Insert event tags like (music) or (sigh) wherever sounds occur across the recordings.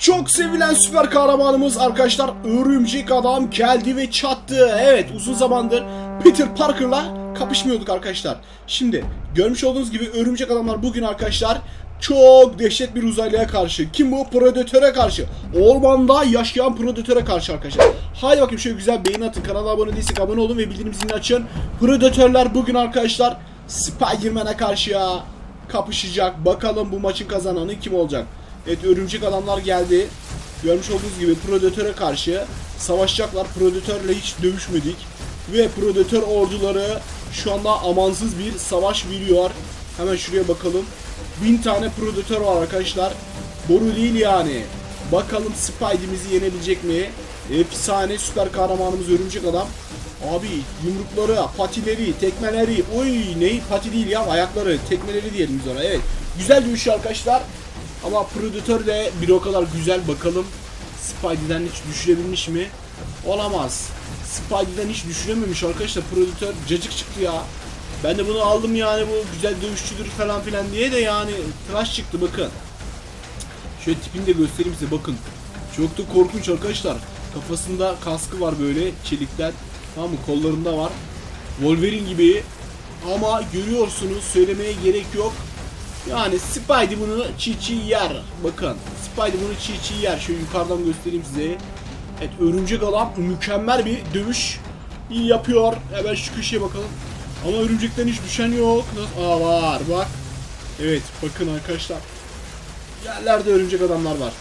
Çok sevilen süper kahramanımız arkadaşlar Örümcek Adam geldi ve çattı. Evet uzun zamandır Peter Parker'la kapışmıyorduk arkadaşlar. Şimdi görmüş olduğunuz gibi Örümcek Adamlar bugün arkadaşlar çok dehşet bir uzaylıya karşı. Kim bu? Predatöre karşı. Ormanda yaşayan Predatöre karşı arkadaşlar. Haydi bakayım şöyle güzel beğeni atın. Kanala abone değilsek abone olun ve bildirim zilini açın. Predatörler bugün arkadaşlar Spider-Man'e karşı ya kapışacak. Bakalım bu maçın kazananı kim olacak? Evet örümcek adamlar geldi. Görmüş olduğunuz gibi Predator'a karşı savaşacaklar. Predator'la hiç dövüşmedik. Ve Predator orduları şu anda amansız bir savaş veriyor. Hemen şuraya bakalım. Bin tane Predator var arkadaşlar. Boru değil yani. Bakalım Spidey'mizi yenebilecek mi? Efsane süper kahramanımız örümcek adam. Abi yumrukları, patileri, tekmeleri, oy ne pati değil ya ayakları, tekmeleri diyelim biz ona. Evet. Güzel dövüş arkadaşlar. Ama Predator de bir o kadar güzel bakalım. Spidey'den hiç düşürebilmiş mi? Olamaz. Spidey'den hiç düşürememiş arkadaşlar. Predator cacık çıktı ya. Ben de bunu aldım yani bu güzel dövüşçüdür falan filan diye de yani tıraş çıktı bakın. Şöyle tipini de göstereyim size bakın. Çok da korkunç arkadaşlar. Kafasında kaskı var böyle çelikten. Tamam mı? Kollarında var. Wolverine gibi. Ama görüyorsunuz söylemeye gerek yok. Yani Spidey bunu çiğ çiğ yer. Bakın. Spidey bunu çiğ çiğ yer. Şöyle yukarıdan göstereyim size. Evet örümcek adam mükemmel bir dövüş yapıyor. Hemen şu köşeye bakalım. Ama örümcekten hiç düşen yok. Nasıl? Aa var bak. Evet bakın arkadaşlar. Yerlerde örümcek adamlar var.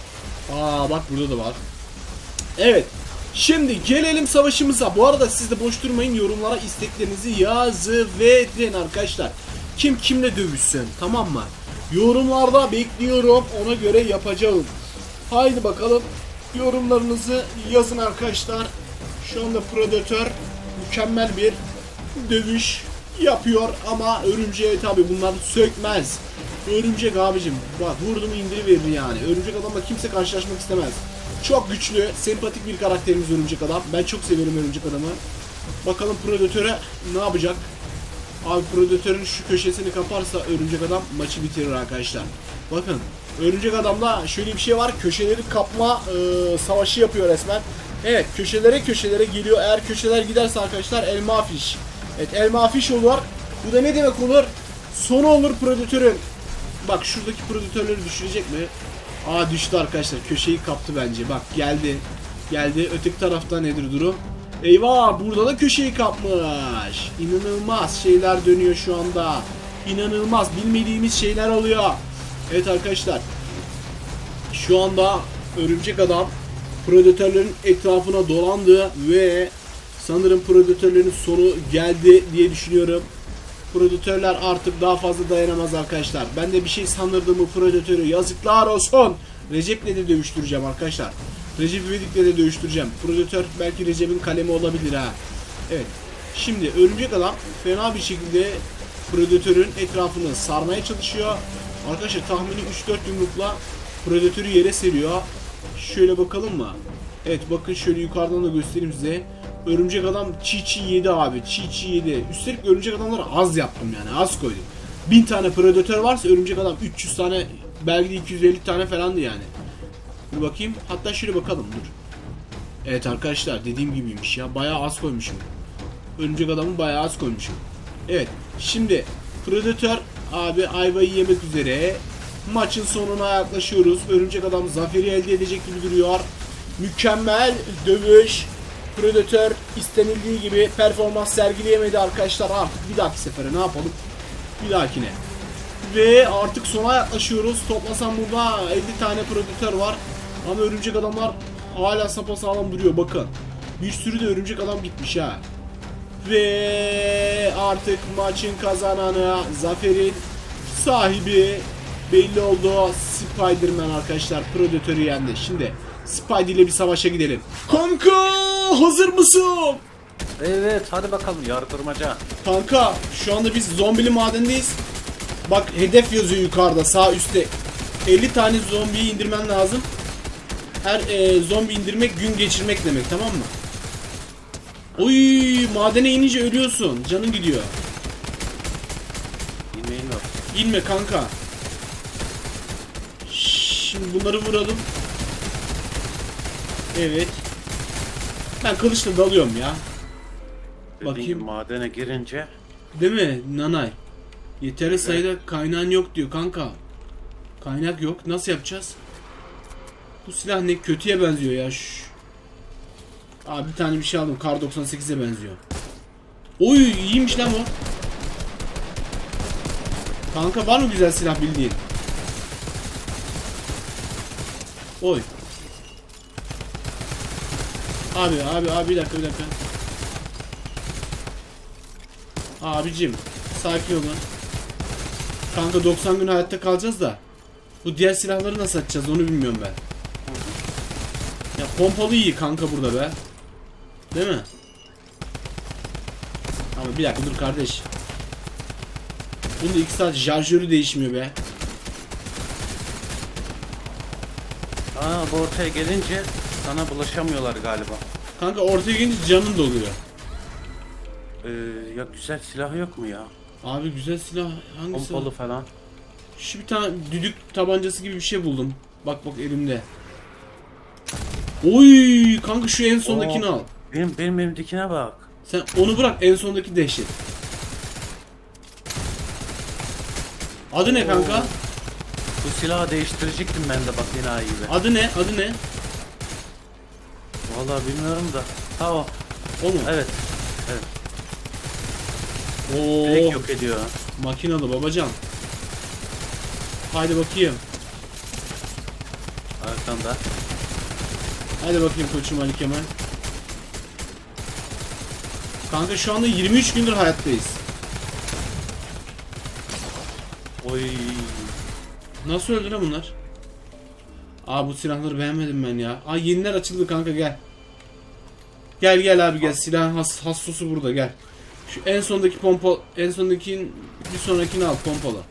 Aa bak burada da var. Evet. Şimdi gelelim savaşımıza. Bu arada siz de boş durmayın yorumlara isteklerinizi yazıverin arkadaşlar. Kim kimle dövüşsün tamam mı? Yorumlarda bekliyorum ona göre yapacağım. Haydi bakalım yorumlarınızı yazın arkadaşlar. Şu anda Predator mükemmel bir dövüş yapıyor ama örümceğe tabi bunlar sökmez. Örümcek abicim bak vurdu mu indiriverir yani. Örümcek adamla kimse karşılaşmak istemez. Çok güçlü, sempatik bir karakterimiz örümcek adam. Ben çok severim örümcek adamı. Bakalım Predator'e ne yapacak? Abi Predator'un şu köşesini kaparsa örümcek adam maçı bitirir arkadaşlar. Bakın örümcek adamda şöyle bir şey var. Köşeleri kapma e, savaşı yapıyor resmen. Evet köşelere köşelere geliyor. Eğer köşeler giderse arkadaşlar elma afiş. Evet elma afiş olur. Bu da ne demek olur? Sonu olur Predator'un. Bak şuradaki Predator'ları düşürecek mi? Aa düştü arkadaşlar. Köşeyi kaptı bence. Bak geldi. Geldi. Öteki tarafta nedir durum? Eyvah burada da köşeyi kapmış. İnanılmaz şeyler dönüyor şu anda. İnanılmaz bilmediğimiz şeyler oluyor. Evet arkadaşlar. Şu anda örümcek adam predatörlerin etrafına dolandı ve sanırım predatörlerin sonu geldi diye düşünüyorum. Predatörler artık daha fazla dayanamaz arkadaşlar. Ben de bir şey sanırdım bu predatörü. Yazıklar olsun. Recep'le de dövüştüreceğim arkadaşlar. Recep İvedik'le de dövüştüreceğim. Predatör belki Recep'in kalemi olabilir ha. Evet. Şimdi örümcek adam fena bir şekilde Predatör'ün etrafını sarmaya çalışıyor. Arkadaşlar tahmini 3-4 yumrukla Predatör'ü yere seriyor. Şöyle bakalım mı? Evet bakın şöyle yukarıdan da göstereyim size. Örümcek adam çiğ çiğ yedi abi. Çiğ çiğ yedi. Üstelik örümcek adamları az yaptım yani. Az koydum. 1000 tane predatör varsa örümcek adam 300 tane belki de 250 tane falandı yani. Dur bakayım. Hatta şöyle bakalım dur. Evet arkadaşlar dediğim gibiymiş ya. Bayağı az koymuşum. Örümcek adamı bayağı az koymuşum. Evet. Şimdi Predator abi ayvayı yemek üzere. Maçın sonuna yaklaşıyoruz. Örümcek adam zaferi elde edecek gibi duruyor. Mükemmel dövüş. Predator istenildiği gibi performans sergileyemedi arkadaşlar. Artık bir dahaki sefere ne yapalım? Bir dahakine. Ve artık sona yaklaşıyoruz. Toplasam burada 50 tane Predator var. Ama örümcek adamlar hala sapasağlam duruyor bakın. Bir sürü de örümcek adam gitmiş ha. Ve artık maçın kazananı, zaferin sahibi belli oldu. Spider-Man arkadaşlar Predator'u yendi. Şimdi Spidey ile bir savaşa gidelim. Kanka hazır mısın? Evet hadi bakalım yardırmaca. Kanka şu anda biz zombili madendeyiz. Bak hedef yazıyor yukarıda sağ üstte. 50 tane zombiyi indirmen lazım. Her e, zombi indirmek gün geçirmek demek tamam mı? Oy madene inince ölüyorsun. Canın gidiyor. İnmeyin yok. İnme kanka. Şimdi bunları vuralım. Evet. Ben kılıçla dalıyorum ya. Dediğin Bakayım. madene girince Değil mi Nanay? Yeteri sayıda kaynağın yok diyor kanka. Kaynak yok. Nasıl yapacağız? Bu silah ne kötüye benziyor ya. Şş. Abi bir tane bir şey aldım. Kar 98'e benziyor. Oy iyiymiş lan o. Kanka var mı güzel silah bildiğin? Oy. Abi abi abi bir dakika bir dakika. Abicim sakin olun. Kanka 90 gün hayatta kalacağız da. Bu diğer silahları nasıl atacağız onu bilmiyorum ben. Pompalı iyi kanka burada be. Değil mi? Ama bir dakika dur kardeş. Bunda iki saat şarjörü değişmiyor be. Aa bu ortaya gelince sana bulaşamıyorlar galiba. Kanka ortaya gelince canın doluyor. Ee, ya güzel silah yok mu ya? Abi güzel silah hangisi? Pompalı falan. Şu bir tane düdük tabancası gibi bir şey buldum. Bak bak elimde. Oy kanka şu en sondakini Oo. al. Benim benim elimdekine bak. Sen onu bırak en sondaki dehşet. Adı ne kanka? Bu silahı değiştirecektim ben de bak yine gibi. Adı ne? Adı ne? Vallahi bilmiyorum da. Ha o. O mu? Evet. Oo, Direkt yok ediyor. makinalı babacan. Haydi bakayım. Arkanda. Haydi bakayım koçum Ali Kemal. Kanka şu anda 23 gündür hayattayız. Oy. Nasıl öldü lan bunlar? Aa bu silahları beğenmedim ben ya. Aa yeniler açıldı kanka gel. Gel gel abi gel silahın has, hassosu burada gel. Şu en sondaki pompa en sondaki bir sonrakini al pompalı.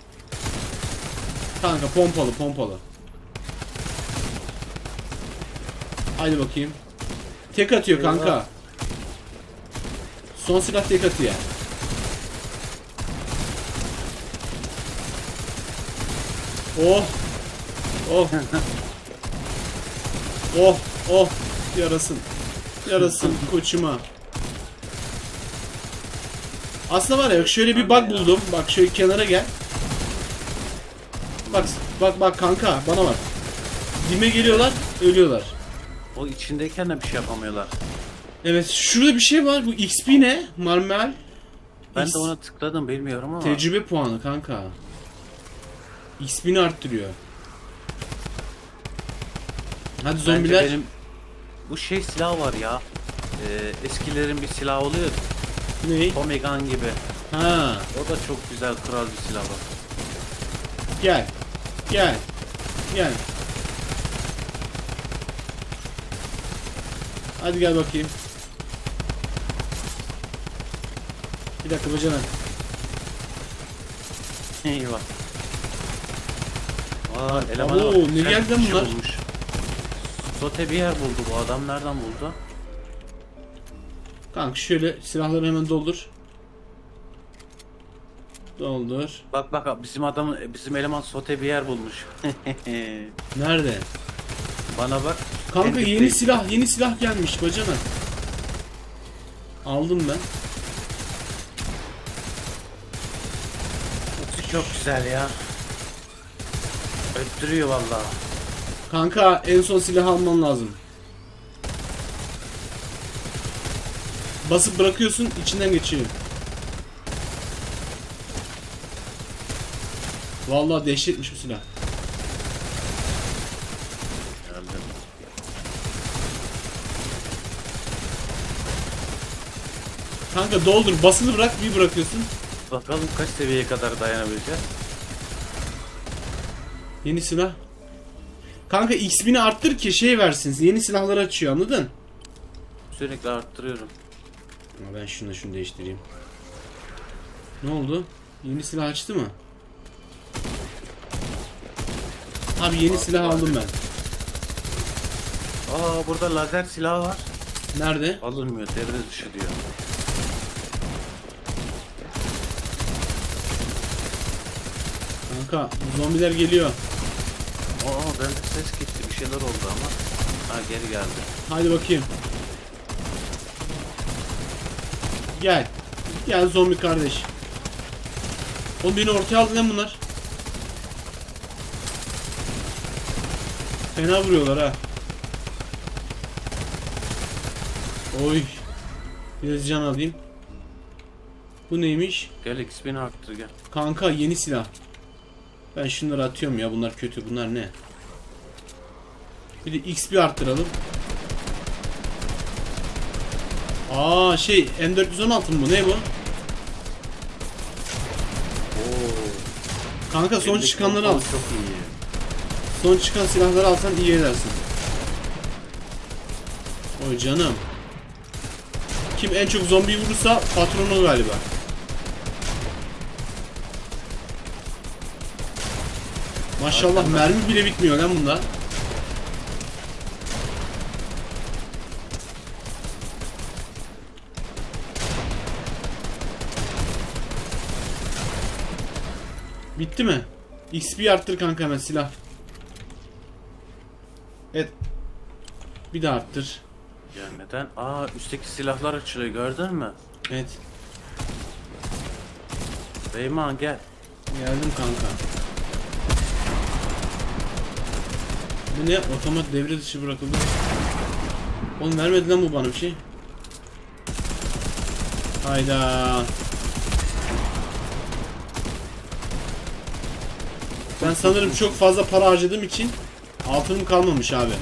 Kanka pompalı pompalı. Haydi bakayım. Tek atıyor kanka. Son silah tek atıyor. Oh. Oh. (laughs) oh. Oh. Yarasın. Yarasın (laughs) koçuma. Aslında var ya şöyle bir bug buldum. Bak şöyle kenara gel. Bak bak bak kanka bana bak. Dime geliyorlar, ölüyorlar. O içindeyken de bir şey yapamıyorlar. Evet, şurada bir şey var. Bu XP ne? Marmel. Ben X- de ona tıkladım bilmiyorum ama. Tecrübe puanı kanka. XP'ni arttırıyor. Hadi Bence zombiler. benim bu şey silah var ya. Ee, eskilerin bir silahı oluyor. Ne? Tommy Gun gibi. Ha, O da çok güzel kral bir silah var. gel. Gel. Gel. Hadi gel bakayım. Bir dakika bacanak. Eyvah. Aa, elemana abo, bak, ne geldi lan bunlar? bulmuş. Sote bir yer buldu bu adam. Nereden buldu? Kanka şöyle silahları hemen doldur. Doldur. Bak bak bizim adam bizim eleman sote bir yer bulmuş. (laughs) Nerede? Bana bak. Kanka yeni silah, yeni silah gelmiş bacana. Aldım ben. Çok güzel ya. Öttürüyor vallahi. Kanka en son silah alman lazım. Basıp bırakıyorsun içinden geçiyor. Vallahi dehşetmiş bu silah. Geldim. Kanka doldur basılı bırak bir bırakıyorsun. Bakalım kaç seviyeye kadar dayanabileceğiz. Yeni silah. Kanka XP'ni arttır ki şey versin. Yeni silahları açıyor anladın? Sürekli arttırıyorum. Ama ben şunu şunu değiştireyim. Ne oldu? Yeni silah açtı mı? Abi yeni silah aldım ben. Aa burada lazer silahı var. Nerede? Alınmıyor devre dışı diyor. Kanka zombiler geliyor. Aa bende ses gitti bir şeyler oldu ama. Ha geri geldi. Hadi bakayım. Gel. Gel zombi kardeş. Oğlum beni ortaya aldı lan bunlar. Fena vuruyorlar ha. Oy. Biraz can alayım. Bu neymiş? Gel XP'ni arttır gel. Kanka yeni silah. Ben şunları atıyorum ya bunlar kötü bunlar ne? Bir de XP arttıralım. Aa şey M416 mı bu ne bu? Oo. Kanka son Elindeki çıkanları al. Çok iyi. Son çıkan silahları alsan iyi edersin. Oy canım. Kim en çok zombi vurursa patronu galiba. Maşallah mermi bile bitmiyor lan bunda. Bitti mi? XP arttır kanka hemen silah. Evet. Bir daha arttır. Ya neden? Aa üstteki silahlar açılıyor gördün mü? Evet. Beyman gel. Geldim kanka. Bu ne? Otomat devre dışı bırakıldı. Oğlum vermedi lan bu bana bir şey. Hayda. Ben sanırım çok fazla para harcadığım için altınım kalmamış abi.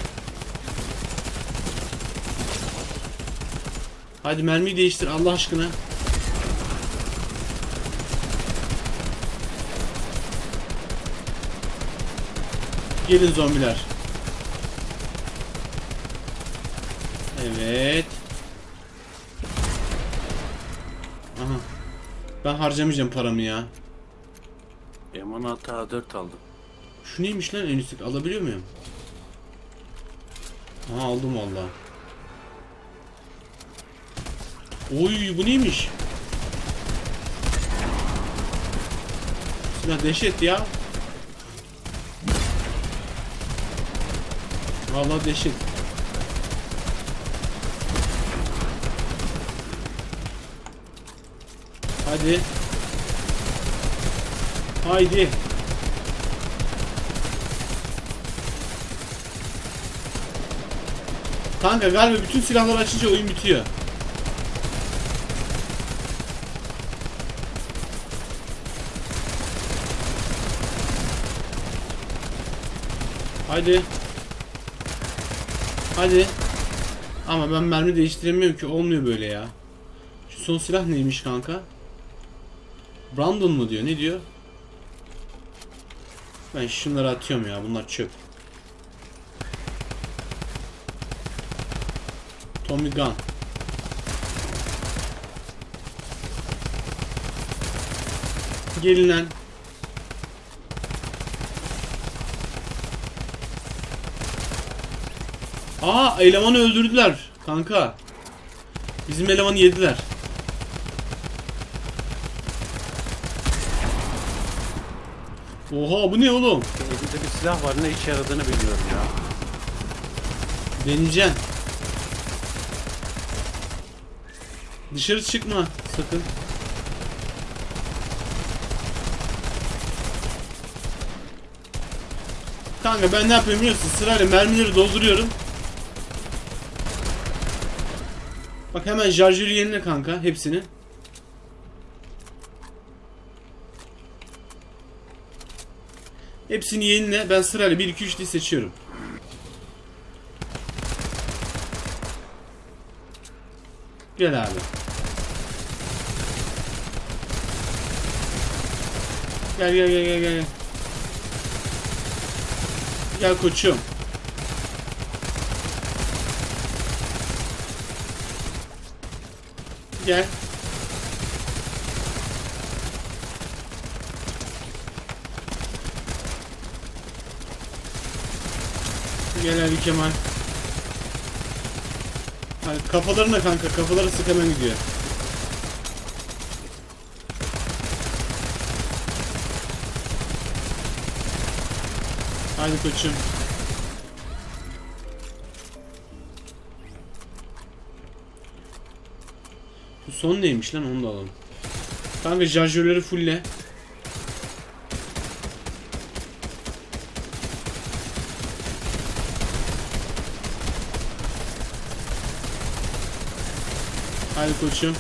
Hadi mermiyi değiştir Allah aşkına. Gelin zombiler. Evet. Aha. Ben harcamayacağım paramı ya. M16 A4 aldım. Şu neymiş lan en üstteki alabiliyor muyum? Aha aldım valla. Oy bu neymiş? Silah dehşet ya. Vallahi dehşet. Hadi. Haydi. Kanka galiba bütün silahları açınca oyun bitiyor. Hadi. Hadi. Ama ben mermi değiştiremiyorum ki olmuyor böyle ya. Şu son silah neymiş kanka? Brandon mu diyor? Ne diyor? Ben şunları atıyorum ya. Bunlar çöp. Tommy Gun. Gelin lan. Aa elemanı öldürdüler kanka. Bizim elemanı yediler. Oha bu ne oğlum? Elimde bir silah var ne işe yaradığını bilmiyorum ya. Deneyeceksin. Dışarı çıkma sakın. Kanka ben ne yapıyorum biliyorsun? Sırayla mermileri dolduruyorum. Bak hemen şarjörü yenile kanka hepsini. Hepsini yenile. Ben sırayla 1 2 3 diye seçiyorum. Gel abi. Gel gel gel gel gel. Gel koçum. Gel. Gel Ali Kemal. Hayır, kafalarına kanka kafaları sık hemen gidiyor. Haydi koçum. Bu son neymiş lan onu da alalım. Kanka şarjörleri fulle. Hadi koçum.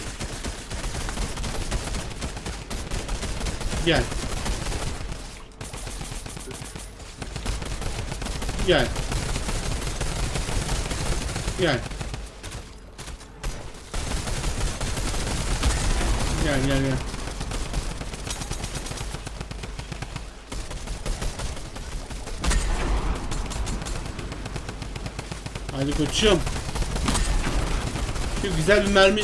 Gel. Gel. Gel. Gel gel gel. Hadi koçum. Şu güzel bir mermi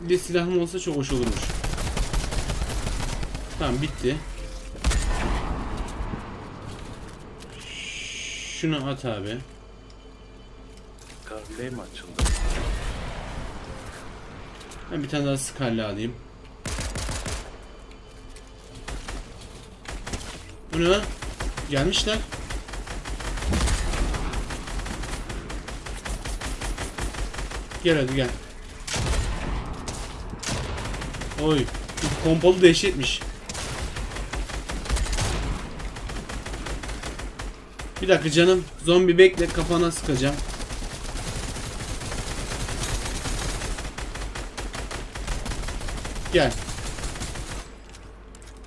bir silahım olsa çok hoş olurmuş. Tamam bitti. Şunu at abi. Mi açıldı? Ben bir tane daha skarla alayım. Bu ne? lan? Gelmişler. Gel hadi gel. Oy. Pompalı dehşetmiş. Bir dakika canım. Zombi bekle kafana sıkacağım. Gel.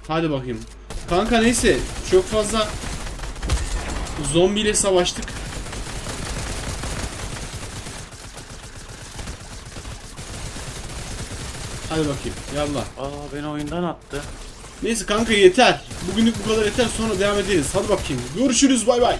Hadi bakayım. Kanka neyse çok fazla zombiyle savaştık. Hadi bakayım. Yallah. Aa beni oyundan attı. Neyse kanka yeter. Bugünlük bu kadar yeter sonra devam ederiz. Hadi bakayım. Görüşürüz bay bay.